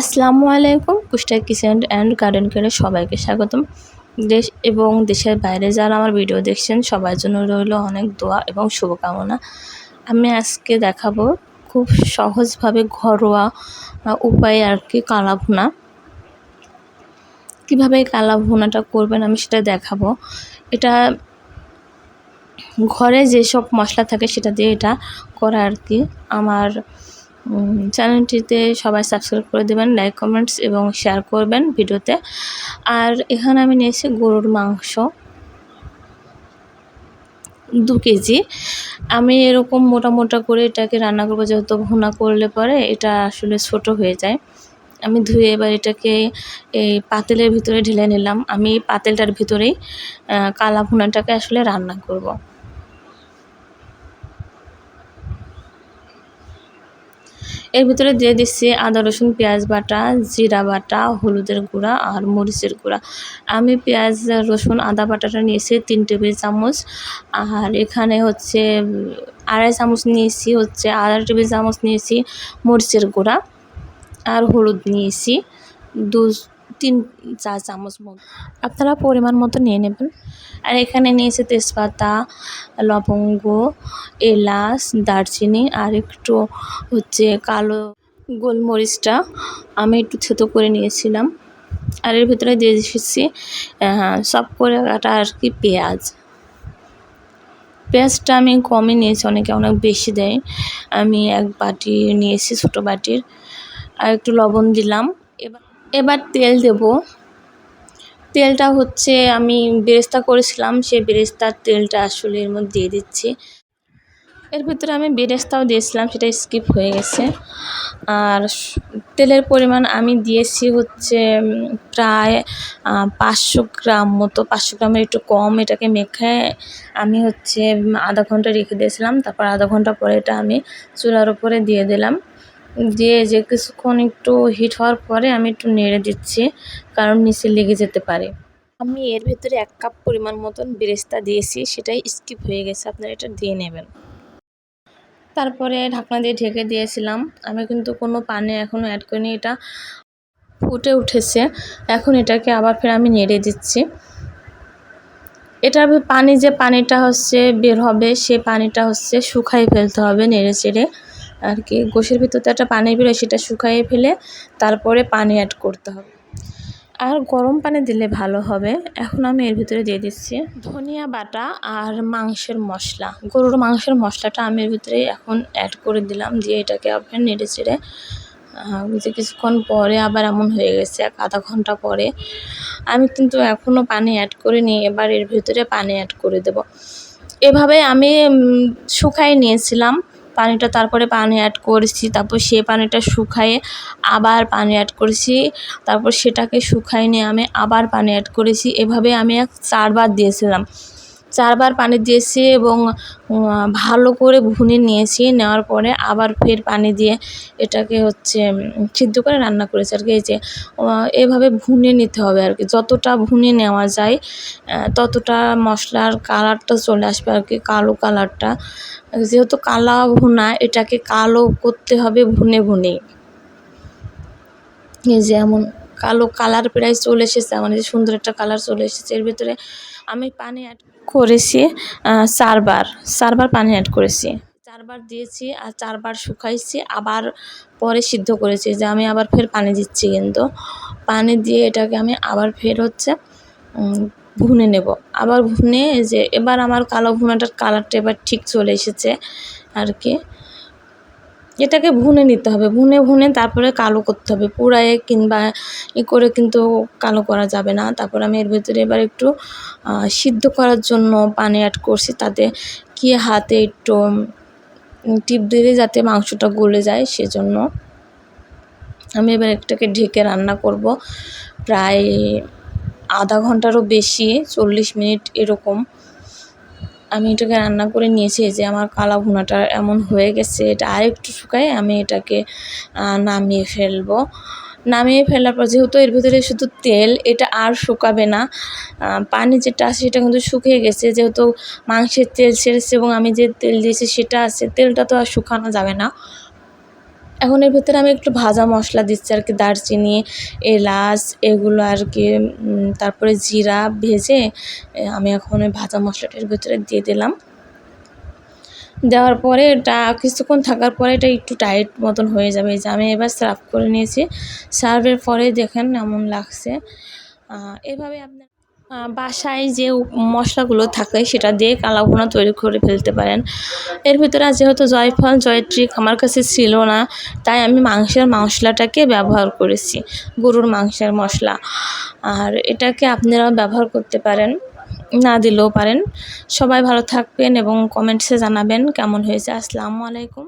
আসসালামু আলাইকুম কুষ্টা kitchen and garden কেয়ারে সবাইকে স্বাগতম। দেশ এবং দেশের বাইরে যারা আমার ভিডিও দেখছেন, সবার জন্য রইল অনেক দোয়া এবং শুভকামনা। আমি আজকে দেখাবো খুব সহজভাবে ঘরোয়া উপায়ে আর কি কালা ভুনা কীভাবে কালা ভুনাটা করবেন আমি সেটা দেখাবো। এটা ঘরে যেসব মশলা থাকে সেটা দিয়ে এটা করা আর কি। আমার চ্যানেলটিতে সবাই সাবস্ক্রাইব করে দেবেন লাইক কমেন্টস এবং শেয়ার করবেন ভিডিওতে। আর এখানে আমি নিয়েছি গরুর মাংস। দু কেজি। আমি এরকম মোটা মোটা করে এটাকে রান্না করব, যেহেতু ভুনা করলে পরে এটা আসলে ছোট হয়ে যায়। আমি ধুয়ে এবার এটাকে এই পাতেলের ভিতরে ঢেলে নিলাম। আমি পাতেলটার ভিতরেই কালা ভুনাটাকে আসলে রান্না করব। এর ভিতরে দিয়ে দিচ্ছি আদা, রসুন, পেঁয়াজ বাটা, জিরা বাটা, হলুদের গুঁড়া আর মরিচের গুঁড়া। আমি পেঁয়াজ, রসুন, আদা বাটাটা নিয়েছি তিন টেবিল চামচ। আর এখানে হচ্ছে, আড়াই চামচ নিয়েছি হচ্ছে আড়াই টেবিল চামচ নিয়েছি মরিচের গুঁড়া। আর হলুদ নিয়েছি। দু তিন চা চামচ মতো। আপনারা পরিমাণ মতো নিয়ে নেবেন। আর এখানে নিয়েছি তেজপাতা লবঙ্গ এলাচ দারচিনি আর একটু হচ্ছে কালো গোলমরিচটা আমি একটু থেতো করে নিয়েছিলাম। আর এর ভিতরে দিয়ে দিয়েছি সব করে কাটা আর কি পেঁয়াজ। পেঁয়াজটা আমি কমই নিয়েছি অনেকে অনেক বেশি দেয়। আমি এক বাটি নিয়েছি ছোটো বাটির। আর একটু লবণ দিলাম। এবার এবার তেল দেব। তেলটা হচ্ছে আমি বেরেস্তা করেছিলাম, সে বেরেস্তার তেলটা আসলে এর মধ্যে দিয়ে দিচ্ছি। এর ভিতরে আমি বেরেস্তাও দিয়েছিলাম, সেটা স্কিপ হয়ে গেছে। আর তেলের পরিমাণ আমি দিয়েছি হচ্ছে প্রায় পাঁচশো গ্রাম মতো, পাঁচশো গ্রামের একটু কম এটাকে মেখে আমি হচ্ছে আধা ঘণ্টা রেখে দিয়েছিলাম। তারপর আধা ঘণ্টা পরে এটা আমি চুলার উপরে দিয়ে দিলাম। দিয়ে যে কিছুক্ষণ একটু হিট হওয়ার পরে আমি একটু নেড়ে দিচ্ছি কারণ নিচে লেগে যেতে পারে। আমি এর ভিতরে এক কাপ পরিমাণ মতন বেরেস্তা দিয়েছি সেটাই স্কিপ হয়ে গেছে আপনারা এটা দিয়ে নেবেন। তারপরে ঢাকনা দিয়ে ঢেকে দিয়েছিলাম আমি কিন্তু কোনো পানি এখনও অ্যাড করিনি এটা ফুটে উঠেছে এখন এটাকে আবার ফের আমি নেড়ে দিচ্ছি। এটার পানি যে পানিটা হচ্ছে বের হবে সে পানিটা হচ্ছে শুকাই ফেলতে হবে নেড়ে চেড়ে আর কি, গোশের ভিতরতে একটা পানি বেরোয়, সেটা শুকাইয়ে ফেলে তারপরে পানি অ্যাড করতে হবে। আর গরম পানি দিলে ভালো হবে। এখন আমি এর ভিতরে দিয়ে দিচ্ছি ধনিয়া বাটা আর মাংসের মশলা। গরুর মাংসের মশলাটা আমি এর ভিতরে এখন অ্যাড করে দিলাম দিয়ে এটাকে আবার নেড়ে চেড়ে যে কিছুক্ষণ পরে আবার এমন হয়ে গেছে, এক আধা ঘণ্টা পরে। আমি কিন্তু এখনও পানি অ্যাড করিনি, এবার এর ভিতরে পানি অ্যাড করে দেব। এভাবে আমি শুকাই নিয়েছিলাম। পানিটা তারপরে পানি অ্যাড করেছি, তারপর সে পানিটা শুকায়ে আবার পানি অ্যাড করেছি, তারপর সেটাকে শুকায় নিয়ে আমি আবার পানি অ্যাড করেছি। এভাবে আমি এক চারবার দিয়েছিলাম। চারবার পানি দিয়েছি এবং ভালো করে ভুনে নিয়েছি। নেওয়ার পরে আবার ফের পানি দিয়ে এটাকে হচ্ছে সিদ্ধ করে রান্না করেছি আর কি এই যে এভাবে ভুনে নিতে হবে আর কি যতটা ভুনে নেওয়া যায় ততটা মশলার কালারটা চলে আসবে আর কি কালো কালারটা। যেহেতু কালা ভুনা, এটাকে কালো করতে হবে ভুনে ভুনে এই যে, এমন কালো কালার প্রায় চলে এসেছে আমার যে সুন্দর একটা কালার চলে এসেছে। এর ভিতরে আমি পানি অ্যাড করেছি চারবার চারবার পানি অ্যাড করেছি। চারবার দিয়েছি আর চারবার শুকাইছি, আবার পরে সিদ্ধ করেছি। যে আমি আবার ফের পানি দিচ্ছি কিন্তু। পানি দিয়ে এটাকে আমি আবার ফের হচ্ছে ভুনে নেব। আবার ভুনে যে এবার আমার কালো ভুনাটার কালারটা এবার ঠিক চলে এসেছে আর কি। এটাকে ভুনে নিতে হবে, ভুনে ভুনে তারপরে কালো করতে হবে, পুড়ায়ে কিংবা ই করে কিন্তু কালো করা যাবে না। তারপর আমি এর ভেতরে এবার একটু সিদ্ধ করার জন্য পানি অ্যাড করছি তাতে কি হাতে একটু টিপ দিলে যাতে মাংসটা গলে যায় সেজন্য আমি এবার একটাকে ঢেকে রান্না করব। প্রায় আধা ঘন্টারও বেশি, চল্লিশ মিনিট এরকম। আমি এটাকে রান্না করে নিয়েছি যে আমার কালা ভুনাটা এমন হয়ে গেছে, এটা আর একটু শুকাই আমি এটাকে নামিয়ে ফেলব। নামিয়ে ফেলার পর যেহেতু এর ভিতরে শুধু তেল, এটা আর শুকাবে না। পানি যেটা আছে সেটা কিন্তু শুকিয়ে গেছে, যেহেতু মাংসের তেল ছেড়েছে এবং আমি যে তেল দিয়েছি সেটা আছে, তেলটা তো আর শুকানো যাবে না। এখন এর ভিতরে আমি একটু ভাজা মশলা দিচ্ছি আর কি, দারচিনি, এলাচ, এগুলো আর কি তারপরে জিরা ভেজে আমি এখন ওই ভাজা মশলাটার ভিতরে দিয়ে দিলাম। দেওয়ার পরে এটা কিছুক্ষণ থাকার পরে এটা একটু টাইট মতন হয়ে যাবে। যে আমি এবার সার্ভ করে নিয়েছি। সার্ভের পরে দেখেন এমন লাগছে। এভাবে আপনার বাসায় যে মশলাগুলো থাকে সেটা দিয়ে কালাভুনা তৈরি করে ফেলতে পারেন। এর ভিতরে যেহেতু জয়ফল জয়ট্রিক আমার কাছে ছিল না, তাই আমি মাংসের মশলাটাকে ব্যবহার করেছি, গরুর মাংসের মশলা। আর এটাকে আপনারাও ব্যবহার করতে পারেন, না দিলেও পারেন। সবাই ভালো থাকবেন এবং কমেন্টসে জানাবেন কেমন হয়েছে। আসসালামু আলাইকুম।